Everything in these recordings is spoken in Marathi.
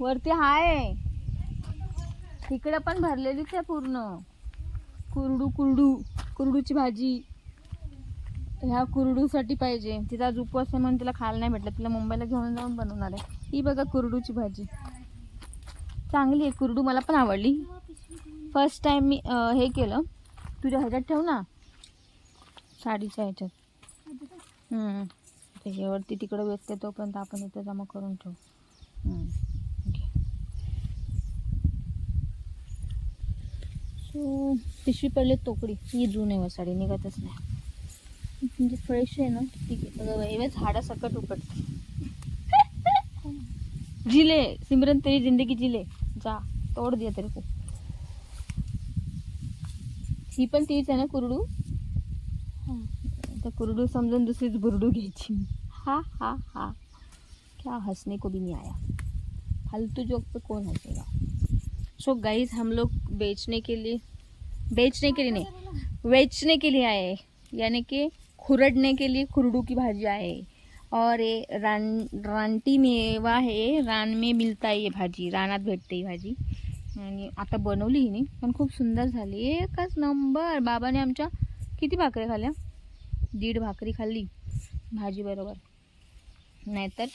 वरती हाय. तिकडे पण भरलेलीच आहे पूर्ण. कुरडू कुरडू कुरडूची भाजी. ह्या कुरडूसाठी पाहिजे. तिचा आज उपवास आहे म्हणून तिला खायला नाही भेटलं. तिला मुंबईला घेऊन जाऊन बनवणार आहे. ही बघा कुरडूची भाजी. चांगली आहे. कुरडू मला पण आवडली. फर्स्ट टाइम मी अं, हे केलं. तुझ्या ह्याच्यात ठेव ना. साडीच्या ह्याच्यात. हम्म. त्याच्यावरती तिकडं व्यक्त तोपर्यंत आपण इथं जमा करून ठेवू. सो पिशवी पडले तोकडी. ही जून साडी निघतच नाही. म्हणजे फ्रेश आहे ना ठीक आहे झाडा सकट उपटते. जिले सिमरन तेरी जिंदगी जिले. जा तोड दिया तेरे को ही पण तीच आहे ना कुरडू? तर कुरडू समजून दुसरीच बुरडू घ्यायची हा हा हा. क्या हंसने को भी नहीं आया. फालतू जोक पे कौन हंसेगा? सो गाइस हम लोग बेचने के लिए, बेचने के लिए नहीं, बेचने के लिए आए यानी कि खुरडने के लिए खुरडू की भाजी आए और ये रान, रानटी मेवा है, रान में मिळता आहे भाजी, रानात भेटते ही भाजी। आणि आता बनवली हिने पण खूप सुंदर झाली एकच नंबर. बाबाने आमच्या किती भाकऱ्या खाल्ल्या दीड भाकरी खाल्ली. भाजी बरोबर. नाहीतर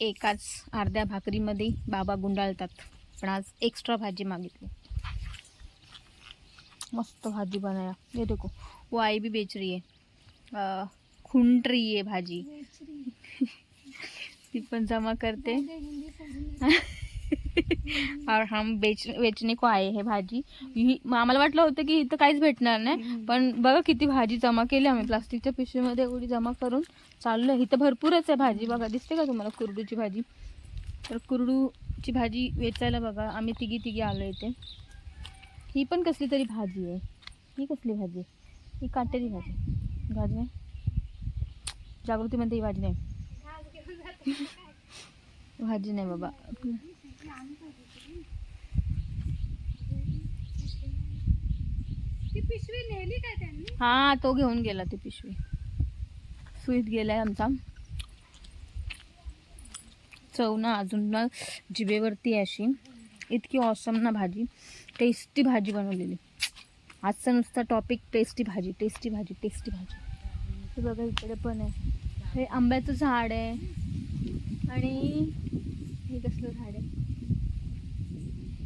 एकाच अर्ध्या भाकरीमध्ये बाबा गुंडाळतात. पण आज एक्स्ट्रा भाजी मागितली. मस्त भाजी बनाया. ये देखो वो आई भी बेच रही है. अ, खुंट रही है. भाजी ती पण जमा करते. और हम बेच बेचने को आए हे भाजी। ही आम्हाला वाटलं होतं की इथं काहीच भेटणार नाही पण बघा किती भाजी जमा केली आम्ही. प्लास्टिकच्या पिशवीमध्ये एवढी जमा करून चाललो इथं भरपूरच आहे भाजी बघा. दिसते का तुम्हाला कुरडूची भाजी? तर कुरडूची भाजी वेचायला बघा. आम्ही तिघी तिघी आलो इथे. ही पण कसली तरी भाजी आहे. ही कसली भाजी आहे? ही काटेरी भाजी भाजी नाही. जागृती म्हणते ही भाजी नाही. भाजी नाही बाबा. पिशवी नेली काय त्यांनी? हा तो घेऊन गेला ती पिशवी. सुईत गेलाय आमचा. चव ना अजून ना जिबेवरती अशी. इतकी ऑसम ना भाजी. टेस्टी भाजी बनवलेली. आजचा नुसता टॉपिक टेस्टी भाजी टेस्टी भाजी टेस्टी भाजी. हे बघा इकडे पण आहे. हे आंब्याचं झाड आहे. आणि हे कसलं झाड आहे?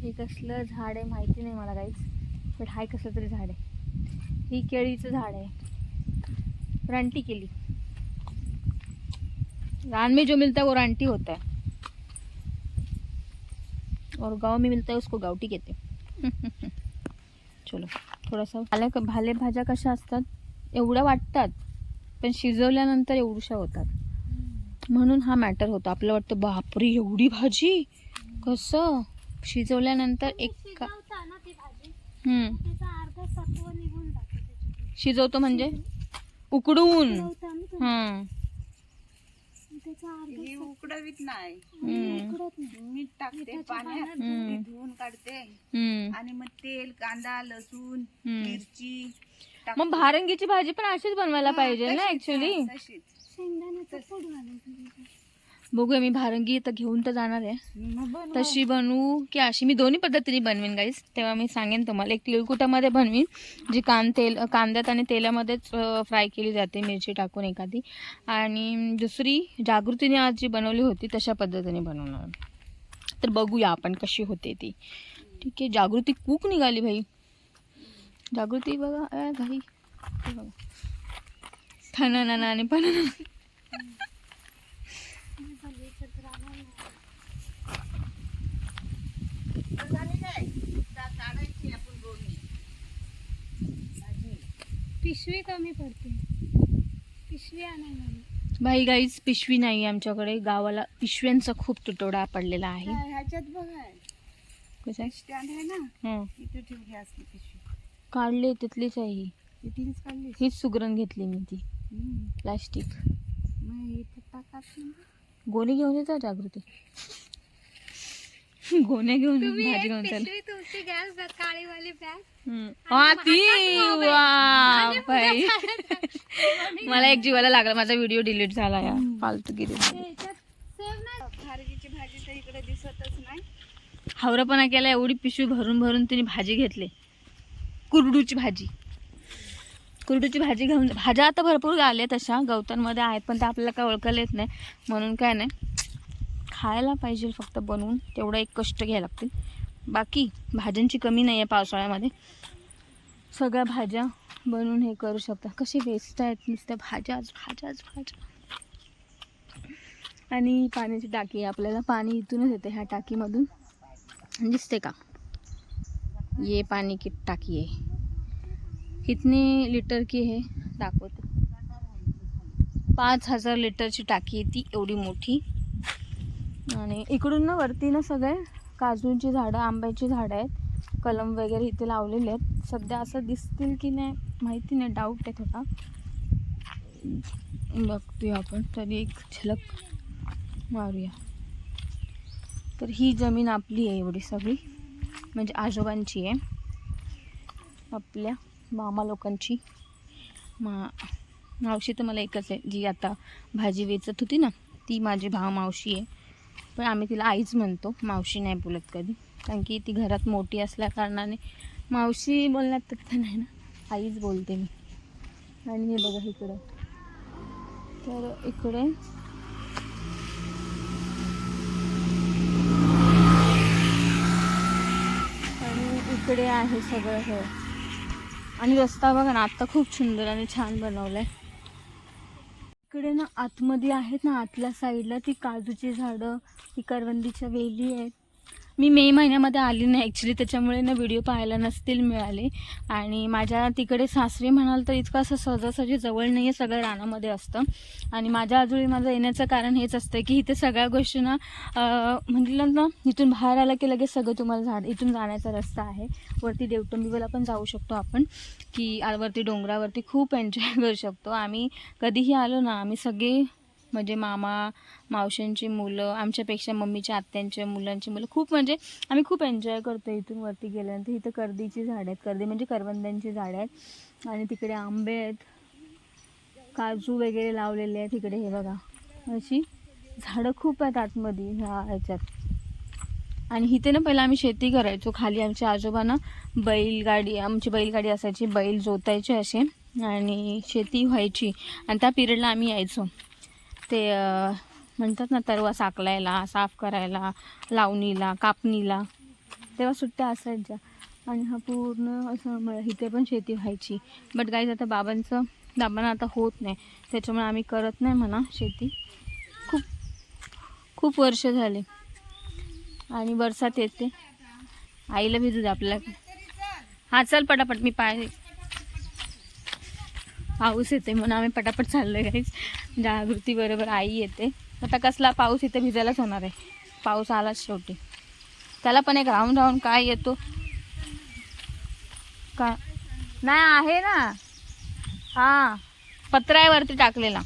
हे कसलं झाड आहे माहिती नाही मला काहीच बट हाय कसलं तरी झाड आहे. ही केळीचं झाड आहे. रानटी केली. रान में जो मिलता है वो रानटी होता है और गांव में मिलता है उसको गावठी कहते चलो थोडासा भाल्या भाले भाज्या कशा असतात? एवढ्या वाटतात पण शिजवल्यानंतर एवढ्याशा होतात. म्हणून हा मॅटर होतो. आपलं वाटतं बापरे एवढी भाजी? कसं? शिजवल्यानंतर एक का शिजवता ना ती भाजी हम्म. शिजवतो म्हणजे उकडून हं. ही सत्व उकडवीत नाही हम्म. मीठ टाकते पाण्यात हम्म. ती धुवून काढते हम्म. आणि मग तेल कांदा लसूण हम्म. मिरची. मग भारंगीची भाजी पण अशीच बनवायला पाहिजे ना ऍक्च्युली. शेंगदाण्याचं. बघूया मी भारंगी तर घेऊन तर जाणार आहे. तशी बनवू की अशी. मी दोन्ही पद्धतीने बनवीन गाईस तेव्हा मी सांगेन तुम्हाला. एक तिळकुटामध्ये बनवीन जी कांद तेल कांद्यात आणि तेलामध्येच फ्राय केली जाते मिरची टाकून एखादी. आणि दुसरी जागृतीने आज जी बनवली होती तशा पद्धतीने बनवणार. तर बघूया आपण कशी होते ती. ठीक आहे जागृती कूक निघाली भाई. जागृती बघा हे बघा. ठणा आणि पण झाली एकत्र आला ना. झाली काय? का- काढायची आपण दोन्ही. भाजी. पिशवी कमी पडते. पिशवी आणायला. भाई गाईज पिशवी नाही आमच्याकडे. गावाला पिशव्यांचा खूप तुटवडा पडलेला आहे. ह्याच्यात बघा. कसं आहे? स्टँड आहे ना? हं. इथे ठेवली असली पिशवी. काढले तिथलीच आहे ही. काढली हीच सुगरण घेतली मी ती. प्लास्टिक. गोणी घेऊन येतात जागृती? गोण्या घेऊन भाजी घेऊन चाल. तुमची गॅस काळीवाली बॅग हा ती वा भाई मला एक जीवाला लागला माझा व्हिडिओ डिलीट झाला या. फालतूगिरी खारगीची भाजी हावरापणा केला एवढी पिशवी भरून भरून तिने भाजी घेतली. कुरडूची भाजी. कुरडूची भाजी घेऊन भाज्या आता भरपूर आल्या तशा. गवतांमध्ये आहेत पण त्या आपल्याला काय ओळखायला येत नाही. म्हणून काय नाही. खायला पाहिजे फक्त बनवून तेवढं एक कष्ट घ्यायला लागतील. बाकी भाज्यांची कमी नाही आहे पावसाळ्यामध्ये. सगळ्या भाज्या बनवून हे करू शकता. कशी वेस्ट आहेत नुसत्या भाज्याच भाज्याच भाज्या आणि पाण्याची टाकी आपल्याला. पाणी इथूनच येते ह्या टाकीमधून. दिसते का? ये पाणी की टाकी आहे. कितने लिटर की हे दाखवते. पाच हजार लिटरची टाकी आहे ती. एवढी मोठी. आणि इकडून ना वरती ना सगळे काजूंची झाडं आंब्याची झाडं आहेत. कलम वगैरे इथे लावलेले आहेत. सध्या असं दिसतील की नाही माहिती नाही. डाऊट आहे थोडा. बघतोय आपण. तरी एक झलक मारूया. तर ही जमीन आपली आहे एवढी सगळी. म्हणजे आजोबांची आहे. आपल्या मामा लोकांची. मा मावशी तर मला एकच आहे. जी आता भाजी वेचत होती ना ती माझी भाव मावशी आहे. पण आम्ही तिला आईच म्हणतो मावशी नाही बोलत कधी. कारण की ती घरात मोठी असल्या कारणाने मावशी बोलण्यात तर नाही ना. आईच बोलते मी. आणि हे बघा इकडं. तर इकडे आणि इकडे आहे सगळं हे. आणि रस्ता बघा ना आत्ता खूप सुंदर आणि छान बनवलं आहे इकडे ना आतमध्ये आहेत ना आतल्या साईडला ती काजूची झाडं ती करवंदीच्या वेली आहेत. मी मे महिन्यामध्ये आली नाही. ॲक्च्युली त्याच्यामुळे ना व्हिडिओ पाहायला नसतील मिळाले. आणि माझ्या तिकडे सासरी म्हणाल तर इतकं असं सहजासहजी जवळ नाही आहे सगळं रानामध्ये असतं. आणि माझ्या आजोळी माझं येण्याचं कारण हेच असतं की इथे सगळ्या गोष्टी ना म्हटलं ना इथून बाहेर आलं की लगेच सगळं तुम्हाला झाड इथून जाण्याचा रस्ता आहे. वरती देवटंबीला पण जाऊ शकतो आपण. की वरती डोंगरावरती खूप एन्जॉय करू शकतो. आम्ही कधीही आलो ना आम्ही सगळे म्हणजे मामा मावशांची मुलं आमच्यापेक्षा मम्मीच्या आत्यांच्या मुलांची मुलं खूप म्हणजे आम्ही खूप एन्जॉय करतो इथून वरती गेल्यानंतर. इथं कर्दीची झाडं आहेत. कर्दी म्हणजे करवंद्यांची झाडं आहेत. आणि तिकडे आंबे आहेत. काजू वगैरे लावलेले आहेत तिकडे हे बघा. अशी झाडं खूप आहेत आतमध्ये ह्या ह्याच्यात. आणि इथे ना पहिला आम्ही शेती करायचो. खाली आमच्या आजोबांना बैलगाडी आमची बैलगाडी असायची. बैल जोतायचे असे. आणि शेती व्हायची. आणि त्या पिरियडला आम्ही यायचो. ते म्हणतात ना तरवा साकलायला साफ करायला लावणीला कापणीला. तेव्हा सुट्ट्या असायच्या. आणि हा पूर्ण असं इथे पण शेती व्हायची. बट गाईज आता बाबांचं बाबांना आता होत नाही. त्याच्यामुळे आम्ही करत नाही म्हणा शेती. खूप खूप वर्ष झाले. आणि बरसात येते. आईला भिजू दे आपल्याला. हा चल पटापट मी पाय पाऊस येते म्हणून आम्ही पटापट चाललो आहे गाईज जागृती बरोबर आई येते. आता कसला पाऊस इथे भिजायलाच होणार आहे. पाऊस आलाच शेवटी. त्याला पण एक राहून राहून काय येतो? का? नाही आहे ना. हा. पत्र्यावरती टाकलेला.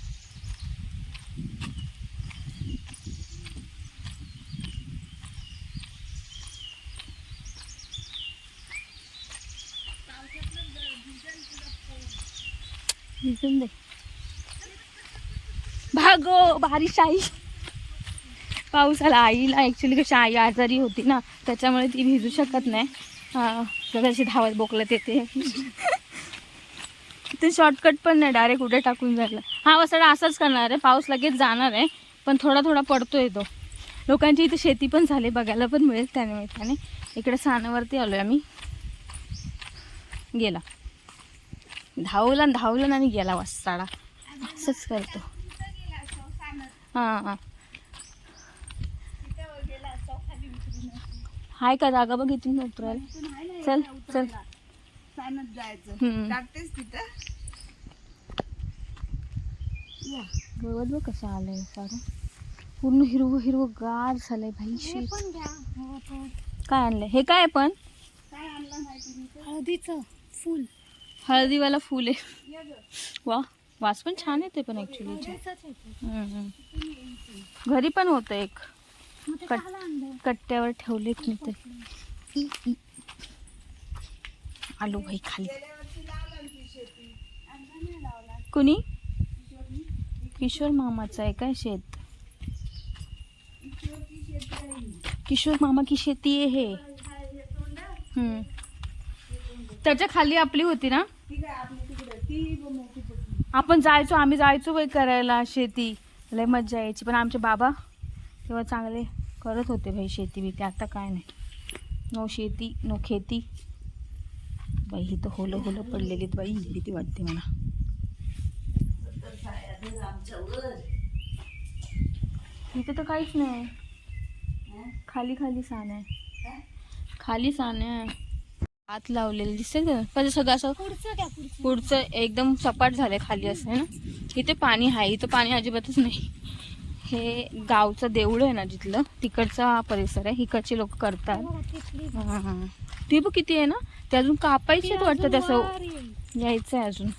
भिजून दे. भागो बारिश आई पाऊस आला आईला ॲक्च्युली कशी आई आजारी होती ना त्याच्यामुळे ती भिजू शकत नाही. हा, कशी धावत बोकलत येते. ते शॉर्टकट पण नाही डायरेक्ट कुठे टाकून जायला हा वसाडा असंच करणार आहे. पाऊस लगेच जाणार आहे पण थोडा थोडा पडतोय तो. लोकांची इथे शेती पण झाली बघायला पण मिळेल त्यानिमित्ताने इकडे सानावरती आलो आहे आम्ही. गेला. धावला धावलं धावला आणि गेला वसाडा. असंच करतो. हां हां. हाय का जागा बघ इथून उतरायला चल चल. जायचं तिथं गवत बघ कसं आलंय सारं. पूर्ण हिरवं हिरवं गार झालंय भाई. काय आणलंय? हे काय पण? हळदीचं फुल. हळदीवाला फुल आहे. वा. वास पण छान येते पण ऍक्च्युली ते. घरी पण होतं एक. कट- कट्ट्यावर ठेवलेत मी ते. आलो भाई खाली. कुणी? किशोर मामाचं आहे काय शेत? किशोर मामा की शेती आहे हे. हम्म. त्याच्याखाली आपली होती ना? आपण जायचो आम्ही जायचो वय करायला शेती. लय मज्जा यायची. पण आमचे बाबा तेव्हा चांगले करत होते भाई शेती बिती. आता काय नाही. नो शेती नो खेती. बाई ही तर होलं होलं पडलेली बाई. भीती वाटते मला. इथे तर काहीच नाही. खाली खाली सान आहे. खाली सान आहे. हात लावलेले दिसते का? पण सगळं असं पुढचं एकदम सपाट झालंय खाली असं आहे ना? इथे पाणी आहे इथं पाणी अजिबातच नाही. हे गावचं देऊळ आहे ना जिथलं तिकडचा परिसर आहे इकडचे लोक करतात. हा. ती बघ किती आहे ना ते अजून कापायचे वाटतं त्याचं. यायचं आहे अजून?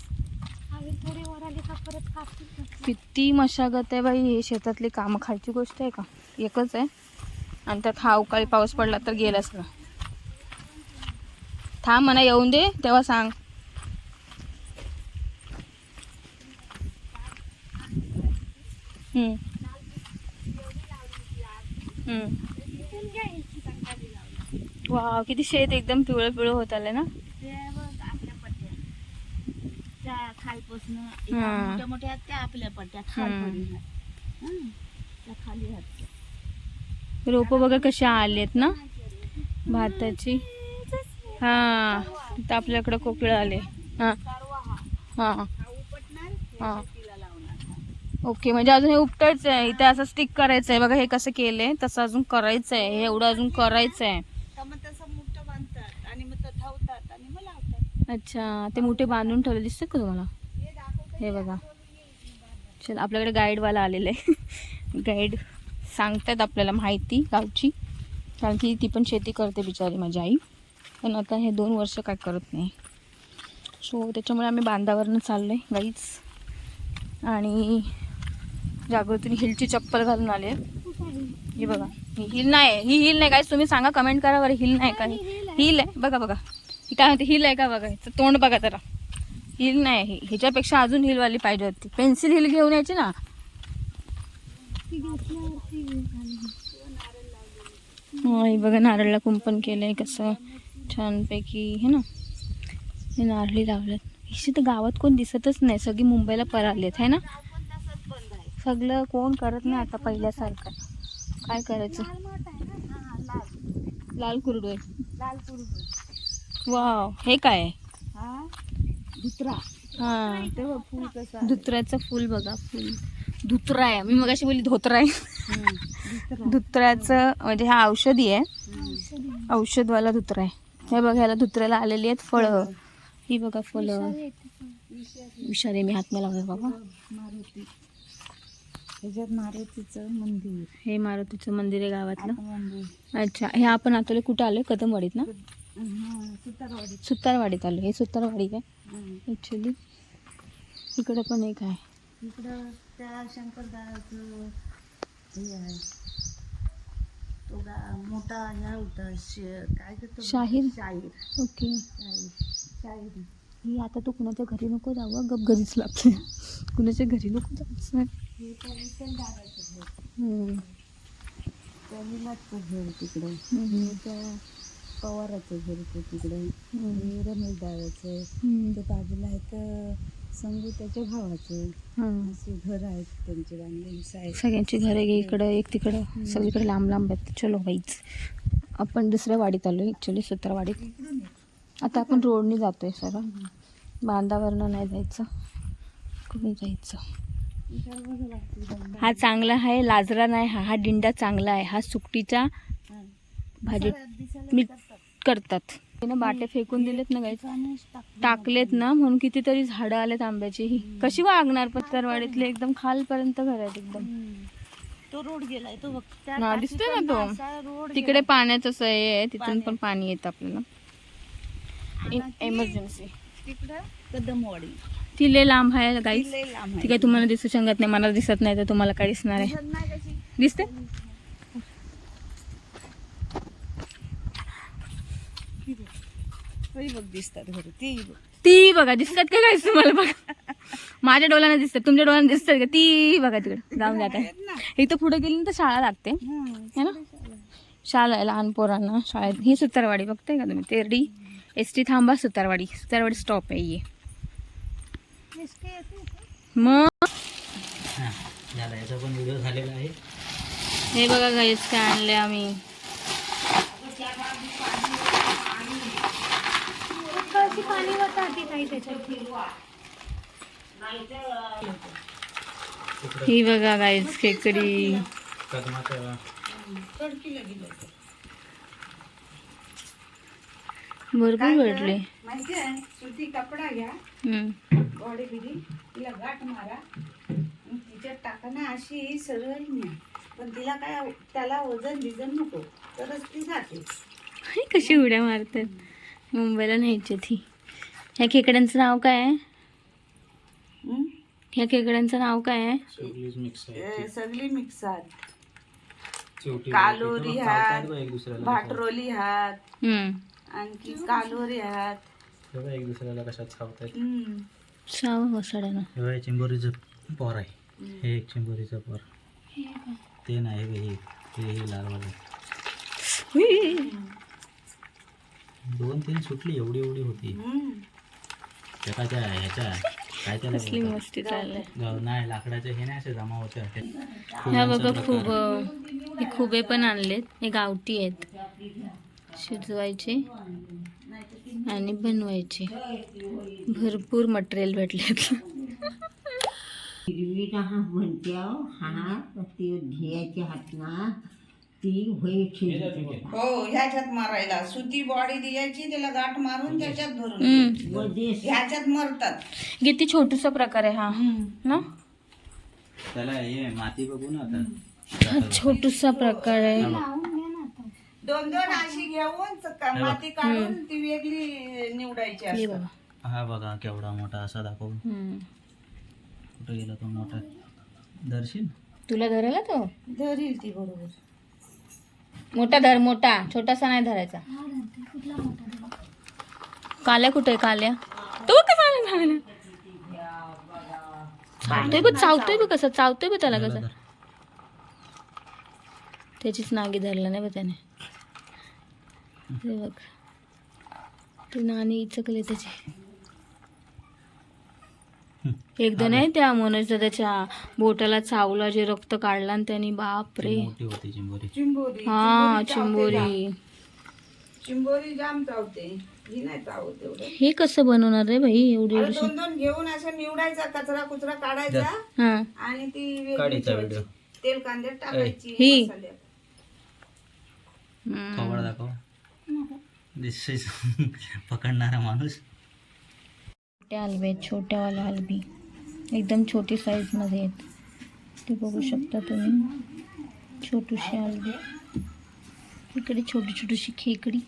किती मशागत आहे बाई हे शेतातली कामं खायची गोष्ट आहे का? एकच आहे. आणि त्यात हा अवकाळी पाऊस पडला तर गेला सगळं थांब म्हणा येऊन दे तेव्हा सांग. वाव किती शेत एकदम पिवळं पिवळं होत आलं ना. मोठ्या मोठ्या त्या आपल्या खाली रोप बघा कशी आलेत ना? भाताची? हा तर आपल्याकडे कोकिळ आले. हा. हा. हा. ओके म्हणजे अजून हे उपटायचं आहे. इथे असं स्टिक करायचं आहे बघा हे कसं केलंय? तसं अजून करायचं आहे हे एवढं अजून करायचं आहे अच्छा ते मोठे बांधून ठेवले दिसते का तुम्हाला? हे हे बघा. चल आपल्याकडे गाईडवाला आलेला आहे. गाईड सांगतात आपल्याला माहिती गावची. कारण की ती पण शेती करते बिचारी माझी आई. पण आता हे दोन वर्ष काय करत नाही. सो त्याच्यामुळे आम्ही बांधावरनं चाललो आहे गाईच आणि जागृतीने हिलची चप्पल घालून आले आहे? ही बघा ही हिल नाही ही हिल नाही काय तुम्ही सांगा कमेंट करा बरं हिल नाही का? हिल आहे. आहे. बघा बघा. ही काय म्हणते हिल आहे का बघा? हिचं तोंड बघा जरा. हिल नाही ही ह्याच्यापेक्षा अजून हिलवाली पाहिजे होती. पेन्सिल हिल घेऊन यायची ना. हा, बघा नारळला कुंपण केलंय कसं. छानपैकी हे ना हे नारळी लावल्यात इथे तर गावात कोण दिसतच नाही. सगळी मुंबईला परालेत आहे ना? सगळं कोण करत नाही आता पहिल्यासारखं. काय करायचं? लाल माठ आहे? हा लाल कुरुडू वाव हे काय? आहे? हा धुत्रा. हा. तेव्हा फुल कसं आहे. धुत्र्याचं फुल बघा फुल. धुत्रा आहे. मी मगाशी बोलली धोत्रा आहे. धुत्रा. धुत्र्याचं म्हणजे हा औषधी आहे. हं. औषधी. औषधवाला धुत्रा आहे. हे बघा ह्याला धुत्र्याला आलेली आहेत फळं. ही बघा फळं. विषारी मी हात लावला बाबा. मारुती. त्याच्यात मारुतीचं मंदिर. हे मारुतीचं मंदिर आहे गावातलं. अच्छा हे आपण आता कुठं आलोय? कदमवाडीत ना? हा सुतारवाडीत. सुतारवाडीत आलो हे सुतारवाडी आहे हं. ॲक्च्युली इकडं पण एक आहे. इकडं त्या आहे. तो गा मोठा ह्या होता शे काय करतो शाहीर? शाहीर. ओके. शाहीर. शाहीर. ही आता तू कुणाच्या घरी नको जाऊ हं, गप घरीच लागते. कुणाच्या घरी नको हे? त्या विठ्ठलदाराचं घर हम्म. त्या विलासचं घर तिकडं. हम्म. हे त्या पवाराचं घर ते तिकडं. हम्म. हे रमेशदाराचं हम्म. ते बाजूला आहे तर संगू त्याच्या भावाचं. असे घर आहेत त्यांचे बांधलेली सगळ्यांची घरे गे इकडं एक तिकडं सगळीकडे लांब लांब आहेत चलो बाईच आपण दुसऱ्या वाडीत आलो ॲक्च्युली सुतारवाडीत आहे. आता आपण रोडने जातोय सर बांधावरनं नाही जायचं कुणी जायचं. हा चांगला आहे लाजरा नाही हा हा दिंडा चांगला आहे हा सुकटीचा. भाजी दिसायला- दिसायला मी करतात. बाटे फेकून दिलेत ना टाकून टाकलेत ना म्हणून कितीतरी झाडं आलेत आंब्याची. ही कशी वागणार पत्तरवाडीतले एकदम खालपर्यंत घर आहेत एकदम. तो रोड गेलाय तो हा, दिसतोय ना तो. तिकडे. पाण्याचं सोय आहे तिथून पाणी. पण येतं आपल्याला. तिकडं कदमवाडी. ती लय लांब आहे आहे. ती काय तुम्हाला दिसू शकत नाही मला दिसत नाही तर तुम्हाला काय दिसणार आहे. दिसत नाही कशी? दिसते तरी बघ दिसतात घरी ती बघ. ती बघा दिसतात का काय तुम्हाला बघा? माझ्या डोळ्याने दिसतात तुमच्या डोळ्याने दिसतात का? ती बघा तिकडे. जाऊन जात आहे इथं पुढे गेली ना तर शाळा लागते. हा. है ना? शाळा आहे लहान पोरांना शाळेत. ही सुतारवाडी बघताय का तुम्ही? तेरडी. एस टी थांबा सुतारवाडी. सुतारवाडी स्टॉप आहे ही. का? मग? हां झाला याचा पण व्हिडिओ झालेला आहे. हे बघा गाईस काय आणले आम्ही. कशी पाणी वाहतात काही त्याच्यात. ही बघा गाईस खेकडी भरपूर भेटले माहिती आहे? सुती कपडा घ्या. हम्म. बॉडी बिडी. तिला गाठ मारा. तिच्यात टाकाना अशी सरळ न्या. पण तिला काय त्याला वजन बिजन नको. तरच ती जाते. कशी उड्या मारतात. मुंबईला न्यायची ती ह्या खेकड्यांचं नाव काय आहे? हं? ह्या खेकड्यांचं नाव काय आहे? सगळीच मिक्स आहे सगळी मिक्स आहेत. शेवटी कालोरी हात बघ एक दुसऱ्याला भाटरोली हात हम्म. आणखी कालोरी हात बघा एक दुसऱ्याला कशात चावतात हं. साव वसाड्यानं हे बघा, चिंबोरीचं पोर आहे. हे एक चिंबोरीचं पोर. ते नाही हे हे हे हे लालवालं दोन तीन सुटली एवढी एवढी होती. हं. त्याच्या ह्याच्या काय त्याला कसली बोलतात? मस्ती चाललंय. गाव नाही लाकडाचे हे नाही असे जमा होते ह्या बघा खूप हे खुबे पण आणलेत. हे गावठी आहेत. शिजवायचे आणि बनवायचे. भरपूर मटेरियल भेटलेत. हिरवी हा म्हणत्या हा ती हातना. ती होई खेळते हो ह्याच्यात मारायला. सुती बॉडी द्यायची त्याला गाठ मारून त्याच्यात भरून हम्म. मध्ये ह्याच्यात मरतात. किती छोटूसा प्रकार आहे हा? ना? त्याला हे माती बघू ना आता. हा छोटूसा प्रकार आहे. दोन दोन अशी घेऊन च- माती काढून ती वेगळी निवडायची हे असते बघा. हा बघा केवढा मोठा असा दाखवून. हम्म. कुठे गेला तो मोठा दर्शील तुला धरायला तो? धरील ती बरोबर. मोठा धर मोठा. छोटासा नाही धरायचा? काल्या कुठे आहे काल्या? तो कसा आला चावतोय बघ चावतोय बघ कसं चावतोय बघ त्याला कसं. त्याचीच नागी धरला नाही बघ त्याने. बघ. ते नाणी इचकले त्याचे. एकदा नाही त्या मनोज त्याच्या बोटाला चावला जे रक्त काढला आणि त्यांनी बाप रे मोठी होती चिंबोरी. चिंबोरी. हा चिंबोरी चिंबोरी. जाम. चावते. ही नाही चावत एवढं. हे कसं बनवणार रे भाई एवढी अरे एवढी दोन दोन घेऊन असं निवडायचा कचरा कुचरा काढायचा. हा. आणि ती वेगळी काढीचा ठेवायची. व्हिडिओ तेल कांद्यात टाकायची ही. मसाल्यात. हम्म. दाखव. दिस इज पकडणारा माणूस. छोटे हलवे आहेत छोट्यावाला हलवी. एकदम छोटी साईजमध्ये आहेत. ते बघू शकता तुम्ही. छोटूशी हलवी. इकडे छोटी छोटीशी खेकडी.